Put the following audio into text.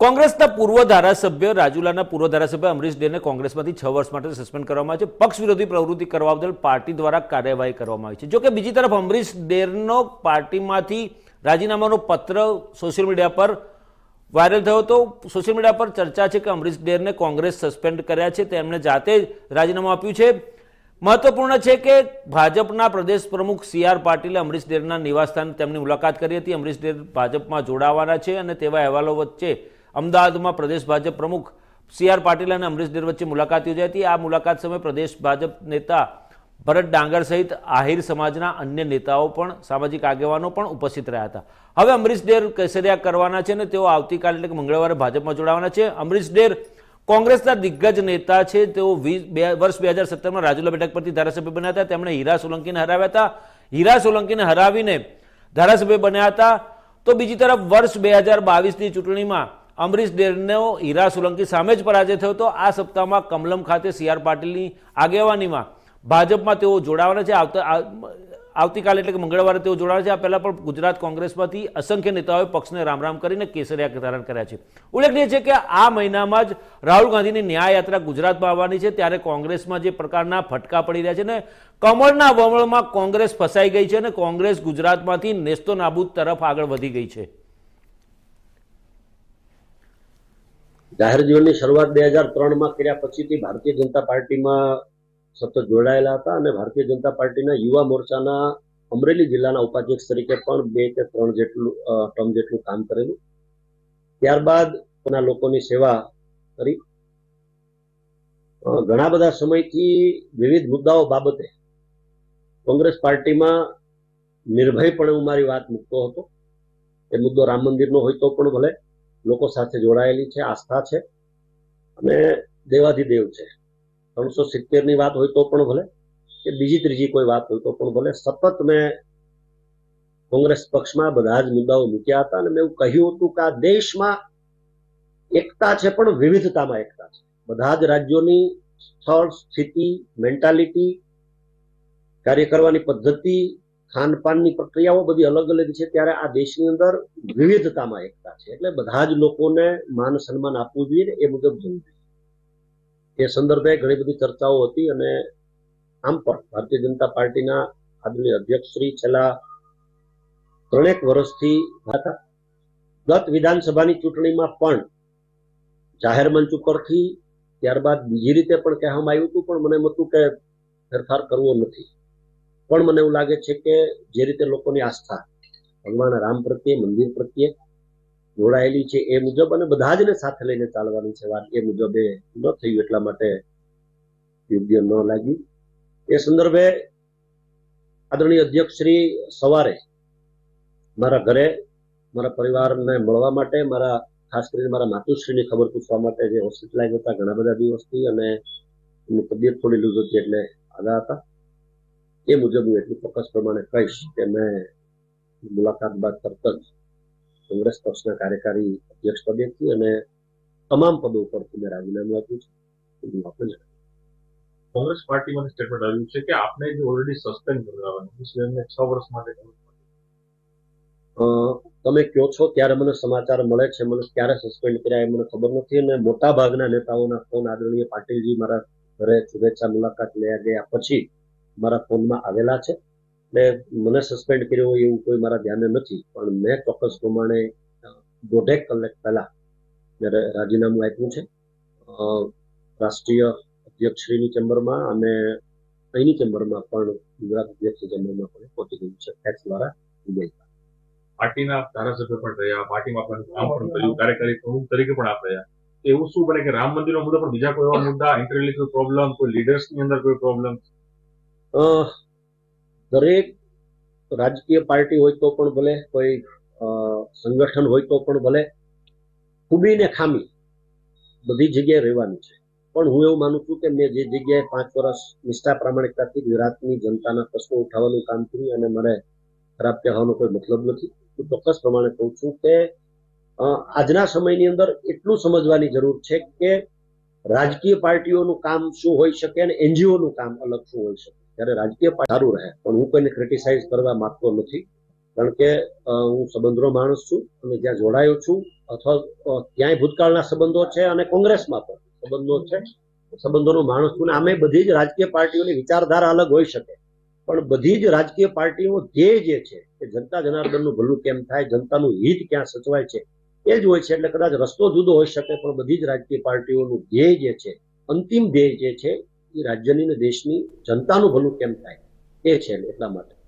કોંગ્રેસના પૂર્વ ધારાસભ્ય, રાજુલાના પૂર્વ ધારાસભ્ય અમરીશ ડેને કોંગ્રેસમાંથી છ વર્ષ માટે સસ્પેન્ડ કરવામાં આવે છે. પક્ષ વિરોધી પ્રવૃત્તિ કરવા બદલ પાર્ટી દ્વારા કાર્યવાહી કરવામાં આવી છે. જોકે બીજી તરફ અમરીશ ડેરનો પાર્ટીમાંથી રાજીનામાનો પત્ર સોશિયલ મીડિયા પર વાયરલ થયો હતો. સોશિયલ મીડિયા પર ચર્ચા છે કે અમરીશ ડેરને કોંગ્રેસ સસ્પેન્ડ કર્યા છે. તેમણે જાતે જ રાજીનામું આપ્યું છે. મહત્વપૂર્ણ છે કે ભાજપના પ્રદેશ પ્રમુખ સી આર પાટીલે અમરીશ ડેરના નિવાસસ્થાને તેમની મુલાકાત કરી હતી. અમરીશ ડેર ભાજપમાં જોડાવાના છે અને તેવા અહેવાલો વચ્ચે અમદાવાદમાં પ્રદેશ ભાજપ પ્રમુખ સી આર પાટીલ અને અમરીશ ડેર વચ્ચે મુલાકાત યોજાઈ હતી. આ મુલાકાત સમયે પ્રદેશ ભાજપ નેતા ભરત ડાંગર સહિત આહિર સમાજના અન્ય નેતાઓ પણ, સામાજિક આગેવાનો પણ ઉપસ્થિત રહ્યા હતા. હવે અમરીશ ડેર કેસરિયા કરવાના છે અને તેઓ આવતીકાલે એટલે કે મંગળવારે ભાજપમાં જોડાવાના છે. અમરીશ ડેર કોંગ્રેસના દિગ્ગજ નેતા છે. તેઓ વીસ, બે, વર્ષ બે હજાર સત્તરમાં રાજુલા બેઠક પરથી ધારાસભ્ય બન્યા હતા. તેમણે હીરા સોલંકીને હરાવ્યા હતા. હીરા સોલંકીને હરાવીને ધારાસભ્ય બન્યા હતા. તો બીજી તરફ વર્ષ બે હજાર બાવીસની ચૂંટણીમાં અમરીશ ડેરનો હીરા સોલંકી સામે જ પરાજય થયો હતો. આ સપ્તાહમાં કમલમ ખાતે સી આર પાટીલની આગેવાનીમાં ભાજપમાં તેઓ જોડાવાના છે. આવતા આવતીકાલે એટલે કે મંગળવારે તેઓ જોડાવા છે. આ પહેલાં પણ ગુજરાત કોંગ્રેસમાંથી અસંખ્ય નેતાઓએ પક્ષને રામ રામ કરીને કેસરિયા ધારણ કર્યા છે. ઉલ્લેખનીય છે કે આ મહિનામાં જ રાહુલ ગાંધીની ન્યાય યાત્રા ગુજરાતમાં આવવાની છે. ત્યારે કોંગ્રેસમાં જે પ્રકારના ફટકા પડી રહ્યા છે ને, કમળના વમળમાં કોંગ્રેસ ફસાઈ ગઈ છે અને કોંગ્રેસ ગુજરાતમાંથી નેસ્તો નાબૂદ તરફ આગળ વધી ગઈ છે. જાહેર જીવનની શરૂઆત બે હજાર ત્રણમાં કર્યા પછીથી ભારતીય જનતા પાર્ટીમાં સતત જોડાયેલા હતા અને ભારતીય જનતા પાર્ટીના યુવા મોરચાના અમરેલી જિલ્લાના ઉપાધ્યક્ષ તરીકે પણ બે કે ત્રણ જેટલું ટર્મ જેટલું કામ કરેલું. ત્યારબાદ પોતાના લોકોની સેવા કરી. ઘણા બધા સમયથી વિવિધ મુદ્દાઓ બાબતે કોંગ્રેસ પાર્ટીમાં નિર્ભયપણે હું મારી વાત મૂકતો હતો. એ મુદ્દો રામ મંદિરનો હોય તો પણ ભલે. લોકો સાથે જોડાયેલી છે, આસ્થા છે અને દેવાધિદેવ છે. ત્રણસો સિત્તેરની વાત હોય તો પણ ભલે, કે બીજી ત્રીજી કોઈ વાત હોય તો પણ ભલે. સતત મેં કોંગ્રેસ પક્ષમાં બધા જ મુદ્દાઓ મૂક્યા હતા અને મેં એવું કહ્યું હતું કે આ દેશમાં એકતા છે પણ વિવિધતામાં એકતા છે. બધા જ રાજ્યોની સ્થળ, સ્થિતિ, મેન્ટાલિટી, કાર્ય કરવાની પદ્ધતિ ખાનપાનની પ્રક્રિયાઓ બધી અલગ અલગ છે. ત્યારે આ દેશની અંદર વિવિધતામાં એકતા છે. એટલે બધા જ લોકોને માન સન્માન આપવું જોઈએ ને એ મુજબ જવું એ સંદર્ભે ઘણી બધી ચર્ચાઓ હતી અને આમ પણ ભારતીય જનતા પાર્ટીના આદરણીય અધ્યક્ષ શ્રી છેલ્લા ત્રણેક વર્ષથી હતા. ગત વિધાનસભાની ચૂંટણીમાં પણ જાહેર મંચ ઉપરથી ત્યારબાદ બીજી રીતે પણ કહેવામાં આવ્યું હતું. પણ મને મતું કે ફેરફાર કરવો નથી. પણ મને એવું લાગે છે કે જે રીતે લોકોની આસ્થા ભગવાન રામ પ્રત્યે, મંદિર પ્રત્યે જોડાયેલી છે, એ મુજબ અને બધા જને સાથે લઈને ચાલવાની છે વાત, એ મુજબ એ ન થયું એટલા માટે યોગ્ય ન લાગ્યું એ સંદર્ભે આદરણીય અધ્યક્ષ શ્રી સવારે મારા ઘરે, મારા પરિવારને મળવા માટે, મારા ખાસ કરીને મારા માતુશ્રીની ખબર પૂછવા માટે જે હોસ્પિટલાઇઝ હતા, ઘણા બધા દિવસથી અને એમની તબિયત થોડી લૂઝ હતી એટલે આવ્યા હતા. એ મુજબ હું એટલું ચોક્કસ પ્રમાણે કહીશ કે મેં મુલાકાત બાદ તરત જ કોંગ્રેસ પક્ષના કાર્યકારી અધ્યક્ષ પદેથી અને તમામ પદો ઉપરથી મેં રાજીનામું આપ્યું છે. આપણે જણાવ્યું. કોંગ્રેસ પાર્ટીમાં સ્ટેટમેન્ટ આવ્યું છે કે આપને જે ઓલરેડી સસ્પેન્ડ કરાવવાનું છ વર્ષ માટે તમે કહો છો? ત્યારે મને સમાચાર મળે છે મને ક્યારે સસ્પેન્ડ કર્યા એ મને ખબર નથી અને મોટા ભાગના નેતાઓના ફોન આદરણીય પાટીલજી મારા ઘરે શુભેચ્છા મુલાકાત લેવા ગયા પછી મારા ફોનમાં આવેલા છે. એટલે મને સસ્પેન્ડ કર્યો હોય એવું કોઈ મારા ધ્યાને નથી, પણ મેં ચોક્કસ પ્રમાણે દોઢેક કલાક પહેલા મેં રાજીનામું આપ્યું છે. રાષ્ટ્રીય અધ્યક્ષશ્રીની ચેમ્બરમાં અને અહીંની ચેમ્બરમાં પણ ગુજરાત અધ્યક્ષ ચેમ્બરમાં પણ પહોંચી ગયું છે ટેક્સ દ્વારા વિજય પાર્ટીના ધારાસભ્ય પણ રહ્યા, પાર્ટીમાં પણ કામ પણ કર્યું કાર્યકારી પ્રમુખ તરીકે પણ આપ રહ્યા. એવું શું બને કે રામ મંદિરનો મુદ્દો પણ બીજા કોઈ મુદ્દા ઇન્ટરલી કોઈ પ્રોબ્લેમ કોઈ લીડર્સની અંદર કોઈ પ્રોબ્લેમ દરેક રાજકીય પાર્ટી હોય તો પણ ભલે, કોઈ સંગઠન હોય તો પણ ભલે ખૂબી ને ખામી બધી જગ્યાએ રહેવાની છે. પણ હું એવું માનું છું કે મેં જે જગ્યાએ પાંચ વર્ષ નિષ્ઠા પ્રામાણિકતાથી ગુજરાતની જનતાના પ્રશ્નો ઉઠાવવાનું કામ કર્યું અને મને ખરાબ કહેવાનો કોઈ મતલબ નથી, હું ચોક્કસ પ્રમાણે કહું છું કે આજના સમયની અંદર એટલું સમજવાની જરૂર છે કે રાજકીય પાર્ટીઓનું કામ શું હોઈ શકે અને એનજીઓનું કામ અલગ શું હોઈ શકે. ત્યારે રાજકીય સારું રહે. પણ હું કોઈને ક્રિટિસાઇઝ કરવા માંગતો નથી. કારણ કે હું સંબંધનો માણસ છું અને જ્યાં જોડાયો છું, અથવા ક્યાંય ભૂતકાળના સંબંધો છે અને કોંગ્રેસમાં પણ સંબંધો છે. સંબંધોનો માણસ છું ને આમે બધી જ રાજકીય પાર્ટીઓની વિચારધારા અલગ હોઈ શકે. પણ બધી જ રાજકીય પાર્ટીઓ ધ્યેય જે છે, કે જનતા જનાર્દનનું ભલું કેમ થાય, જનતાનું હિત ક્યાં સચવાય છે, એ જ હોય છે. એટલે કદાચ રસ્તો જુદો હોઈ શકે, પણ બધી જ રાજકીય પાર્ટીઓનું ધ્યેય જે છે, અંતિમ ધ્યેય જે છે રાજ્યની ને દેશની જનતાનું ભલું કેમ થાય? એ છે એટલા માટે.